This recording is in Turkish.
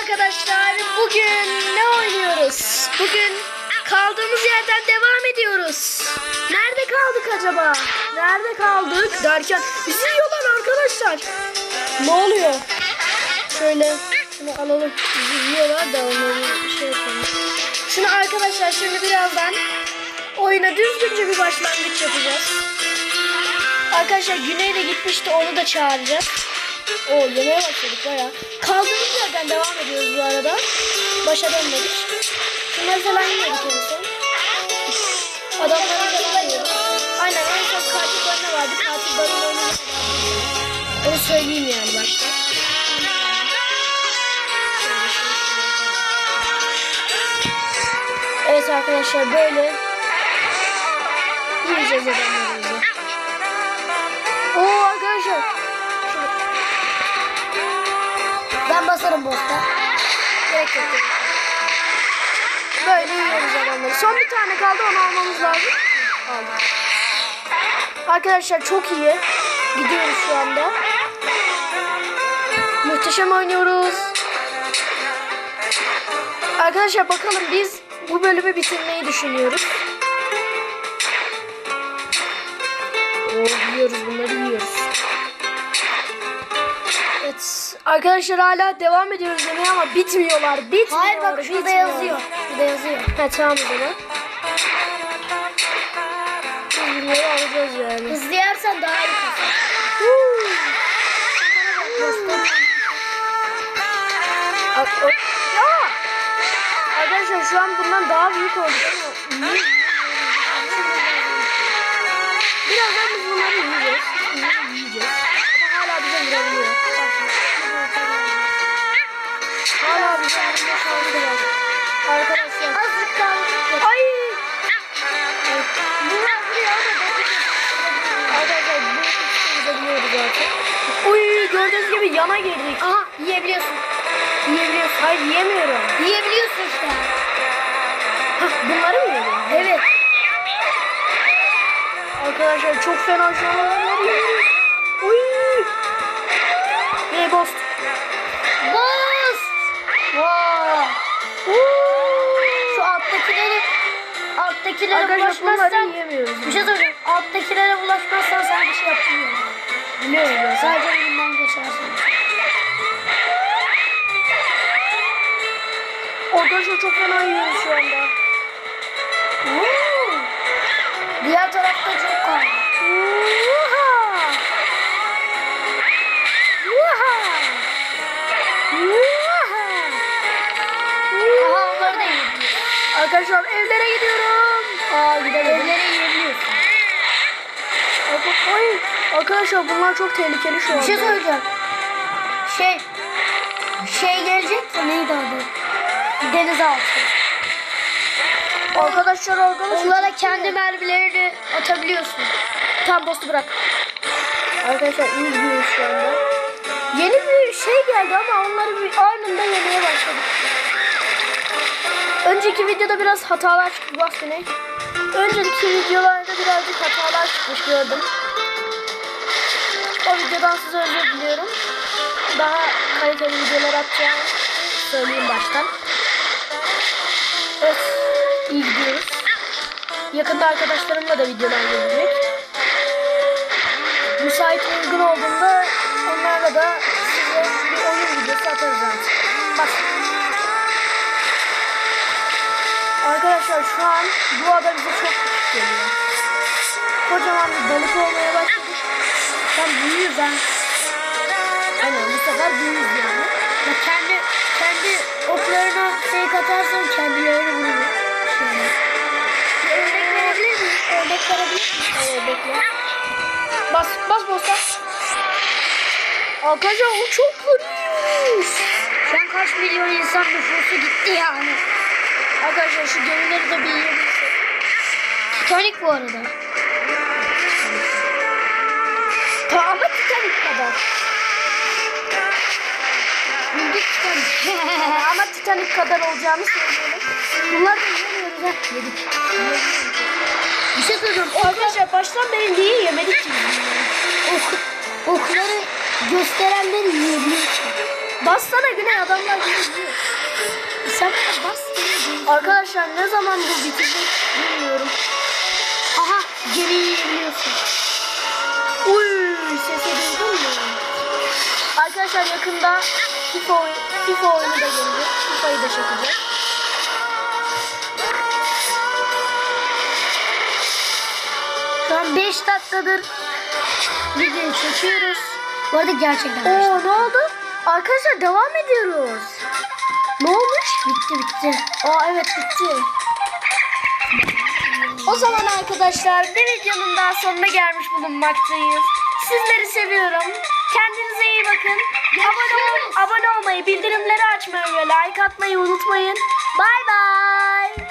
arkadaşlar. Bugün ne oynuyoruz? Bugün kaldığımız yerden devam ediyoruz. Nerede kaldık acaba? Nerede kaldık? Derken bizi yiyorlar arkadaşlar. Ne oluyor? Şöyle şunu alalım. Bizi yiyorlar da onları şey yapalım. Şunu arkadaşlar şimdi birazdan oyuna düzgünce bir başlangıç yapacağız. Arkadaşlar Güney de gitmişti onu da çağıracağız. O yemeğe başladık baya. Kaldığımız yerden devam ediyoruz bu arada. Başa dönmedik. Şunları falan yiyorduk en son. Adamları falan yiyorduk. Aynen en son katil balina vardı. Katil balina onu Onu söyleyeyim yani başta. Evet arkadaşlar böyle yiyeceğiz adamlarımızı. Oo Basarım bosta. Gerek yok. Böyle yiyoruz adamları. Son bir tane kaldı onu almamız lazım. Aldık. Arkadaşlar çok iyi. Gidiyoruz şu anda. Muhteşem oynuyoruz. Arkadaşlar bakalım biz bu bölümü bitirmeyi düşünüyoruz. Oo, yiyoruz bunları arkadaşlar hala devam ediyoruz yemeğe ama bitmiyorlar. Bitmiyor. Hayır bak şurada bitmiyor. yazıyor. Şurada yazıyor. Ha tamam o zaman. Alacağız yani. Hızlı yersen daha iyi kasar. Arkadaşlar şu an bundan daha büyük niye? Birazdan Bize vurma şansı var. Arkadaşlar. Azıcık kaldı. Ay! Bunlar buraya ama bakın. Arkadaşlar bu zaten. Uy gördüğünüz gibi yana girdik. Aha yiyebiliyorsun. Yiyebiliyoruz. Hayır yiyemiyorum. Yiyebiliyorsun işte. Hah, bunları mı yiyelim? Evet. Arkadaşlar çok fena şu an onları yiyoruz. Uy! Ve bost. Şu alttakileri alttakilere Arkadaşlar bunları bulaşmazsan yiyemiyoruz. bir şey söyleyeceğim. Alttakilere bulaşmazsan sana bir şey yapmıyor. Ne oluyor? Sadece önünden geçersin. Arkadaşlar çok fena yiyoruz şu anda. Oo. Diğer tarafta arkadaşlar bunlar çok tehlikeli şu Bir şey söyleyeceğim. Şey, şey gelecek de neydi adı? Denizaltı. Arkadaşlar arkadaşlar. Onlara kendi mermilerini atabiliyorsun. Tam postu bırak. Arkadaşlar iyi gidiyoruz şu anda. Yeni bir şey geldi ama onları bir anında yemeye başladık. Önceki videoda biraz hatalar çıktı beni. Önceki videolarda birazcık hatalar çıkmış gördüm. O videodan size özür diliyorum. Daha kaliteli videolar atacağım. Söyleyeyim baştan. Evet, iyi gidiyoruz. Yakında arkadaşlarımla da videolar gelecek. Müsait uygun olduğunda onlarla da size bir oyun videosu atarız artık. Bak. Arkadaşlar şu an bu ada bize çok küçük geliyor. Kocaman bir balık olmaya başladık. Tam büyüyüz ha. Aynen bu sefer büyüyüz yani. Ya kendi kendi oklarına şey katarsan kendilerini vuruyor. Şöyle. Bir örnek verebilir miyim? Örnek verebilir miyim? Evet bekle. Bas, bas bosta. Arkadaşlar o çok vuruyor. An kaç milyon insan nüfusu gitti yani. Arkadaşlar şu gemileri de bir yiyebilirsek. Titanic bu arada. Ama Titanic kadar. Bildik Titanic. ama Titanic kadar olacağını söyleyelim. Bunları da yiyemiyoruz ha. Yedik. Bir şey söyleyeceğim. Arkadaşlar baştan beri niye yemedik ki? Ok, okları gösterenleri yiyebiliyorsun. Bassana Güney adamlar izliyor. Sen de bas. Arkadaşlar ne zaman bu bitecek bilmiyorum. Aha gemiyi Arkadaşlar yakında FIFA, oyun, FIFA oyunu da gelecek. FIFA'yı da çekeceğiz. Şu an 5 dakikadır video çekiyoruz. Bu arada gerçekten 5 Oo ne oldu? Arkadaşlar devam ediyoruz. Ne olmuş? Bitti bitti. Aa evet bitti. O zaman arkadaşlar bir videonun daha sonuna gelmiş bulunmaktayız. Sizleri seviyorum. Kendinize iyi bakın. Abone, ol- abone olmayı, bildirimleri açmayı ve like atmayı unutmayın. Bay bay.